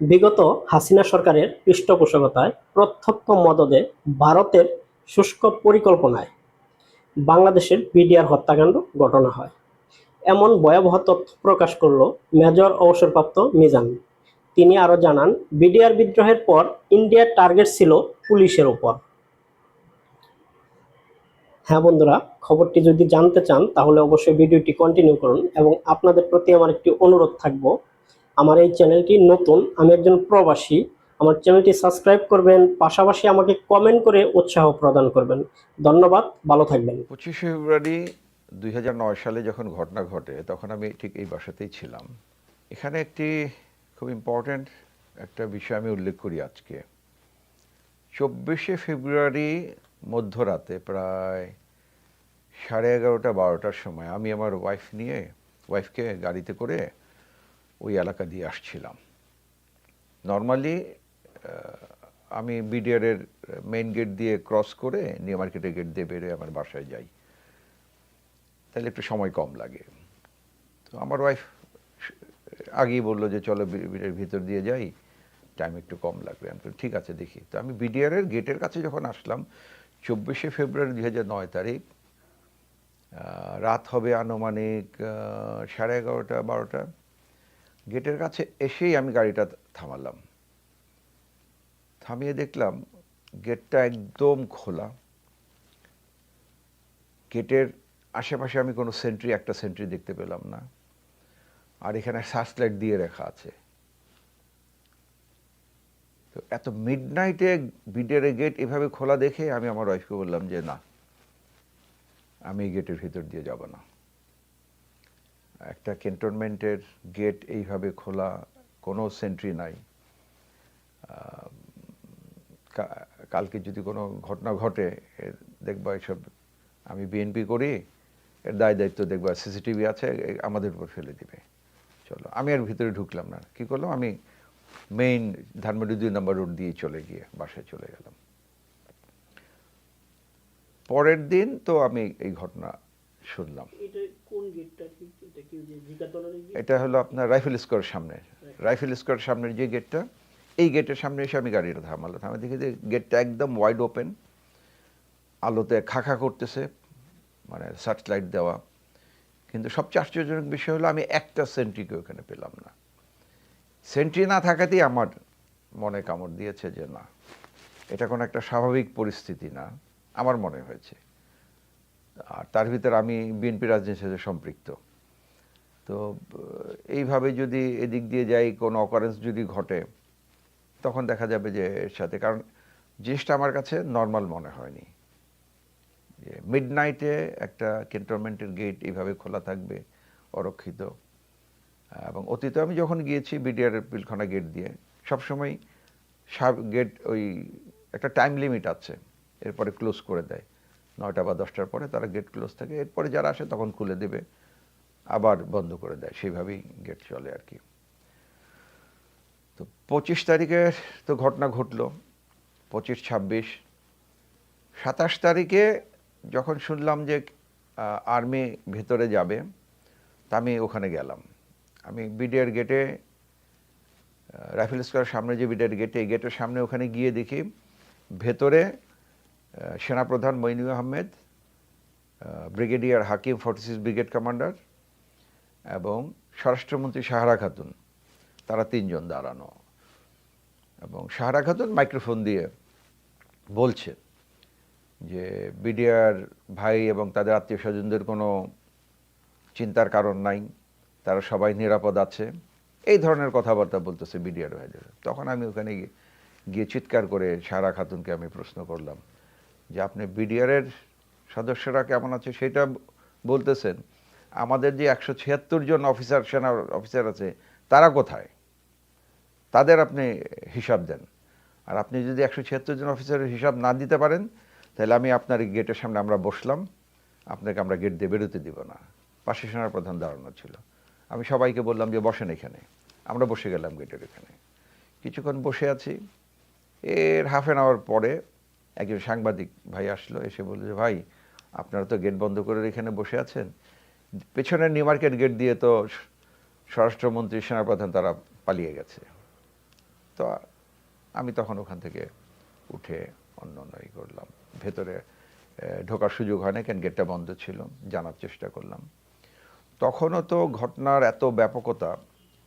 বিগত হাসিনা সরকারের পৃষ্ঠপোষকতায় প্রত্যক্ষ মদদে ভারতের শুষ্ক পরিকল্পনায় বাংলাদেশের বিডিআর হত্যাকাণ্ড ঘটনা হয়। এমন ভয়াবহ তথ্য প্রকাশ করল মেজর অবসরপ্রাপ্ত মিজান। তিনি আরও জানান, বিডিআর বিদ্রোহের পর ইন্ডিয়ার টার্গেট ছিল পুলিশের উপর। হ্যাঁ বন্ধুরা, খবরটি যদি জানতে চান তাহলে অবশ্যই ভিডিওটি কন্টিনিউ করুন এবং আপনাদের প্রতি আমার একটি অনুরোধ থাকব আমার এই চ্যানেলটি নতুন, আমি একজন প্রবাসী, আমার চ্যানেলটি সাবস্ক্রাইব করবেন, পাশাপাশি আমাকে কমেন্ট করে উৎসাহ প্রদান করবেন। ধন্যবাদ, ভালো থাকবেন। পঁচিশে ফেব্রুয়ারি দুই হাজার নয় সালে যখন ঘটনা ঘটে, তখন আমি ঠিক এই বাসাতেই ছিলাম। এখানে একটি খুব ইম্পর্ট্যান্ট একটা বিষয় আমি উল্লেখ করি আজকে। চব্বিশে ফেব্রুয়ারি মধ্যরাতে প্রায় সাড়ে এগারোটা, বারোটার সময় আমি আমার ওয়াইফ নিয়ে ওয়াইফকে গাড়িতে করে ওই এলাকা দিয়ে আসছিলাম। নর্মালি আমি বিডিআরের মেইন গেট দিয়ে ক্রস করে নিউ মার্কেটের গেট দিয়ে বেরোয় আমার বাসায় যাই। তাহলে একটু সময় কম লাগে। তো আমার ওয়াইফ আগেই বলল যে, চলো বিডিআর ভিতর দিয়ে যাই টাইম একটু কম লাগবে। আমি ঠিক আছে, দেখি। তো আমি বিডিআরের গেটের কাছে যখন আসলাম, চব্বিশে ফেব্রুয়ারি দুই হাজার নয় তারিখ রাত হবে আনুমানিক সাড়ে এগারোটা, বারোটা। গেটের কাছে এসেই আমি গাড়িটা থামালাম। থামিয়ে দেখলাম গেটটা একদম খোলা। গেটের আশেপাশে আমি কোনো সেন্ট্রি একটা সেন্ট্রি দেখতে পেলাম না। আর এখানে সার্চ লাইট দিয়ে রাখা আছে। তো এত মিড নাইটে বিডের গেট এভাবে খোলা দেখে আমি আমার ওয়াইফকে বললাম যে, না, আমি গেটের ভিতর দিয়ে যাব না। একটা ক্যান্টনমেন্টের গেট এইভাবে খোলা কোনো সেন্ট্রি নাই। কালকে যদি কোনো ঘটনা ঘটে দেখবা এসব আমি বিএনপি করি, এর দায় দায়িত্ব দেখবা সিসিটিভি আছে আমাদের উপর ফেলে দিবে। চলো, আমি আর ভিতরে ঢুকলাম না। কি করলাম? আমি মেইন ধানমন্ডি দুই নম্বর রোড দিয়ে চলে গিয়ে বাসায় চলে গেলাম। পরের দিন তো আমি এই ঘটনা শুনলাম। কোন গেটটা এটা কি যে জিগাতলার এটা হলো আপনার রাইফেল স্কোয়ার সামনে রাইফেল স্কোয়ার সামনের যে গেটটা এই গেটের সামনে এসে আমি গাড়িটা থামালাম থামে দেখি যে গেটটা একদম ওয়াইড ওপেন আলোতে খাখা করতেছে মানে সার্চ লাইট দেওয়া। কিন্তু সবচেয়ে আশ্চর্যজনক বিষয় হলো আমি একটা সেন্ট্রিকে ওখানে পেলাম না। সেন্ট্রি না থাকাতেই আমার মনে কামড় দিয়েছে যে না এটা কোনো একটা স্বাভাবিক পরিস্থিতি না আমার মনে হয়েছে। আর তার ভিতরে আমি বিএনপি রাজনীতির সাথে সম্পৃক্ত। তো, এইভাবে যদি এদিক দিয়ে যাই, কোনো অকারেন্স যদি ঘটে, তখন দেখা যাবে যে এর সাথে, কারণ জিনিসটা আমার কাছে নর্মাল মনে হয়নি। যে মিড নাইটে একটা ক্যান্টনমেন্টের গেট এইভাবে খোলা থাকবে, অরক্ষিত। এবং অতীতে আমি যখন গিয়েছি বিডিআর পিলখানা গেট দিয়ে, সবসময় গেট ওই একটা টাইম লিমিট আছে, এরপরে ক্লোজ করে দেয়। নয়টা বা দশটার পরে তারা গেট ক্লোজ থাকে। এরপরে যারা আসে তখন খুলে দেবে, আবার বন্ধ করে দেয়। সেইভাবেই গেট চলে আর কি। তো পঁচিশ তারিখে তো ঘটনা ঘটলো, পঁচিশ, ছাব্বিশ। সাতাশ তারিখে যখন শুনলাম যে আর্মি ভেতরে যাবে, তা আমি ওখানে গেলাম। আমি বিডিআর গেটে রাইফেল স্কোয়ার সামনে যে বিডিআর গেটে এই গেটের সামনে ওখানে গিয়ে দেখি, ভেতরে সেনাপ্রধান Moinu Ahmed brigadier Hakim forty six brigade commander এবং স্বরাষ্ট্রমন্ত্রী সাহারা খাতুন। তারা তিনজন দাঁড়ানো। এবং সাহারা খাতুন মাইক্রোফোন দিয়ে বলছে যে, বিডিআর ভাই এবং তাদের আত্মীয় স্বজনদের কোনো চিন্তার কারণ নাই, তারা সবাই নিরাপদ আছে। এই ধরনের কথাবার্তা বলতেছে বিডিআর ভাইদের। তখন আমি ওখানে গিয়ে চিৎকার করে সারা খাতুনকে আমি প্রশ্ন করলাম। যে আপনি বিডিআরের সদস্যরা কেমন আছে সেটা বলতেছেন। আমাদের যে একশো ছিয়াত্তর জন অফিসার, সেনা অফিসার আছে, তারা কোথায়? তাদের আপনি হিসাব দেন। আর আপনি যদি একশো ছিয়াত্তর জন অফিসারের হিসাব না দিতে পারেন, তাহলে আমি আপনার গেটের সামনে আমরা বসলাম। আপনাকে আমরা গেট দিয়ে বেরোতে দিব না। পাশে সেনার প্রধান দাঁড়ানো ছিল। আমি সবাইকে বললাম যে বসেন এখানে। আমরা বসে গেলাম গেটের এখানে। কিছুক্ষণ বসে আছি। এর হাফ অ্যান আওয়ার পরে একজন সাংবাদিক ভাই আসলো, এসে বলল যে, ভাই, আপনারা তো গেট বন্ধ করে এখানে বসে আছেন। পেছনের নিউ মার্কেট গেট দিয়ে তো স্বরাষ্ট্রমন্ত্রী, সেনাপ্রধান তারা পালিয়ে গেছে। তো আমি তখন ওখান থেকে উঠে অন্য অন্য ই করলাম। ভেতরে ঢোকার সুযোগ হয় না কেন গেটটা বন্ধ ছিল, জানার চেষ্টা করলাম। তখনও তো ঘটনার এত ব্যাপকতা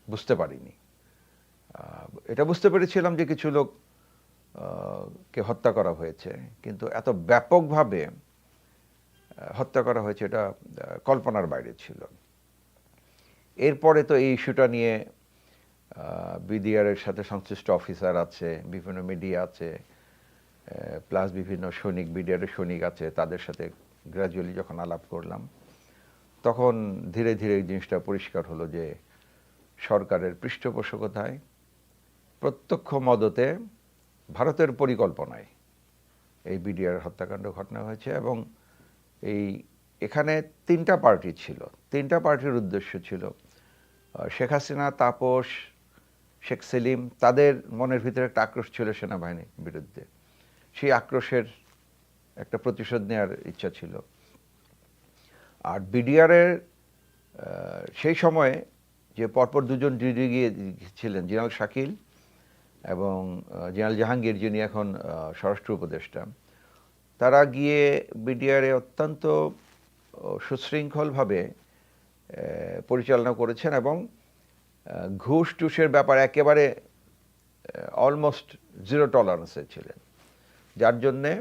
বুঝতে পারিনি। এটা বুঝতে পেরেছিলাম যে কিছু লোক কে হত্যা করা হয়েছে। কিন্তু এত ব্যাপকভাবে হত্যা করা হয়েছে এটা কল্পনার বাইরে ছিল। এরপরে তো এই ইস্যুটা নিয়ে বিডিআর এর সাথে সংশ্লিষ্ট অফিসার আছে, বিভিন্ন মিডিয়া আছে প্লাস বিভিন্ন সৈনিক বিডিআর এর সৈনিক আছে, তাদের সাথে গ্র্যাজুয়ালি যখন আলাপ করলাম, তখন ধীরে ধীরে এই জিনিসটা পরিষ্কার হলো যে সরকারের পৃষ্ঠপোষকতায় প্রত্যক্ষ মদতে ভারতের পরিকল্পনায় এই বিডিআর হত্যাকাণ্ড ঘটনা হয়েছে এবং এই এখানে তিনটা পার্টি ছিল। তিনটা পার্টির উদ্দেশ্য ছিল শেখ হাসিনা, তাপস, শেখ সেলিম, তাদের মনের ভিতরে একটা আক্রোশ ছিল সেনাবাহিনীর বিরুদ্ধে। সেই আক্রোশের একটা প্রতিশোধ নেওয়ার ইচ্ছা ছিল। আর বিডিআরের সেই সময়ে যে পরপর দুজন ডিডি গিয়ে ছিলেন জেনারেল শাকিল এবং জেনারেল জাহাঙ্গীর যিনি এখন স্বরাষ্ট্র উপদেষ্টা, তারা গিয়ে বিডিআরে অত্যন্ত সুশৃঙ্খলভাবে পরিচালনা করেছেন এবং ঘুষ টুসের ব্যাপারে একেবারে অলমোস্ট জিরো টলারেন্সে ছিলেন। যার জন্যে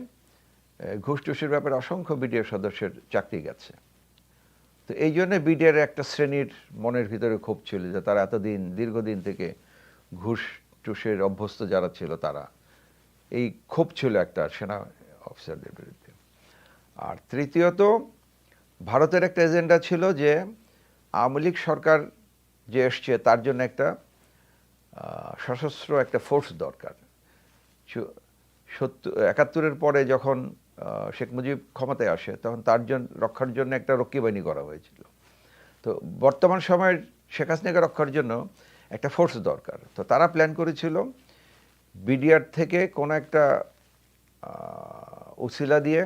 ঘুষ টুসের ব্যাপারে অসংখ্য বিডিআর সদস্যের চাকরি গেছে। তো এই জন্য বিডিআর একটা শ্রেণির মনের ভিতরে ক্ষোভ ছিল যে তারা এতদিন, দীর্ঘদিন থেকে ঘুষ টুসের অভ্যস্ত যারা ছিল তারা। এই ক্ষোভ ছিল একটা সেনা অফিসারদের বিরুদ্ধে। আর তৃতীয়ত, ভারতের একটা এজেন্ডা ছিল যে, আওয়ামী লীগ সরকার যে এসছে তার জন্য একটা সশস্ত্র একটা ফোর্স দরকার। সত্তর একাত্তরের পরে যখন শেখ মুজিব ক্ষমতায় আসে, তখন তার জন্য রক্ষার জন্য একটা রক্ষী বাহিনী করা হয়েছিল। তো বর্তমান সময়ের শেখ হাসিনাকে রক্ষার জন্য একটা ফোর্স দরকার। তো তারা প্ল্যান করেছিল বিডিআর থেকে কোনো একটা উসিলা দিয়ে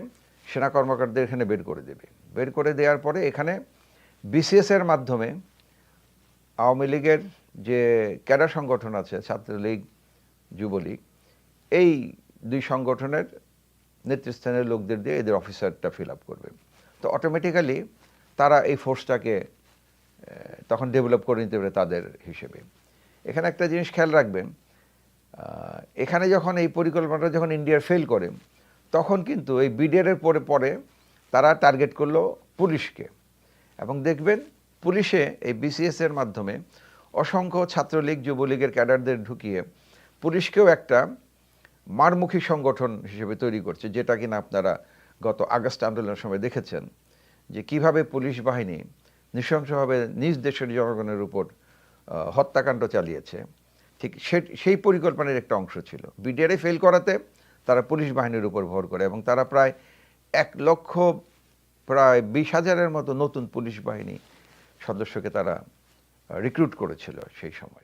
সেনা কর্মকর্তাদের এখানে বের করে দেবে। বের করে দেওয়ার পরে এখানে বিসিএস এর মাধ্যমে আওয়ামী লীগের যে ক্যাডার সংগঠন আছে, ছাত্রলীগ, যুবলীগ, এই দুই সংগঠনের নেতৃস্থানীয় লোকদের দিয়ে এদের অফিসারটা ফিল আপ করবে। তো অটোমেটিক্যালি তারা এই ফোর্সটাকে তখন ডেভেলপ করে নিতে পারে তাদের হিসেবে। এখানে একটা জিনিস খেয়াল রাখবেন এখানে যখন এই পরিকল্পনাটা যখন ইন্ডিয়ার ফেল করে, তখন কিন্তু এই বিডিআরের পরে পরে তারা টার্গেট করল পুলিশকে। এবং দেখবেন পুলিশে এই বিসিএস এর মাধ্যমে অসংখ্য ছাত্রলীগ, যুবলীগের ক্যাডারদের ঢুকিয়ে পুলিশকেও একটা মারমুখী সংগঠন হিসেবে তৈরি করছে, যেটা কিনা আপনারা গত আগস্ট আন্দোলনের সময় দেখেছেন, যে কীভাবে পুলিশ বাহিনী নৃশংসভাবে নিজ দেশের জনগণের উপর হত্যাকাণ্ড চালিয়েছে। ঠিক সেই পরিকল্পনার একটা অংশ ছিল। বিডিআরে ফেল করাতে তারা পুলিশ বাহিনীর উপর ভর করে এবং তারা প্রায় এক লক্ষ, প্রায় বিশ হাজারের মতো নতুন পুলিশ বাহিনী সদস্যকে তারা রিক্রুট করেছিল সেই সময়।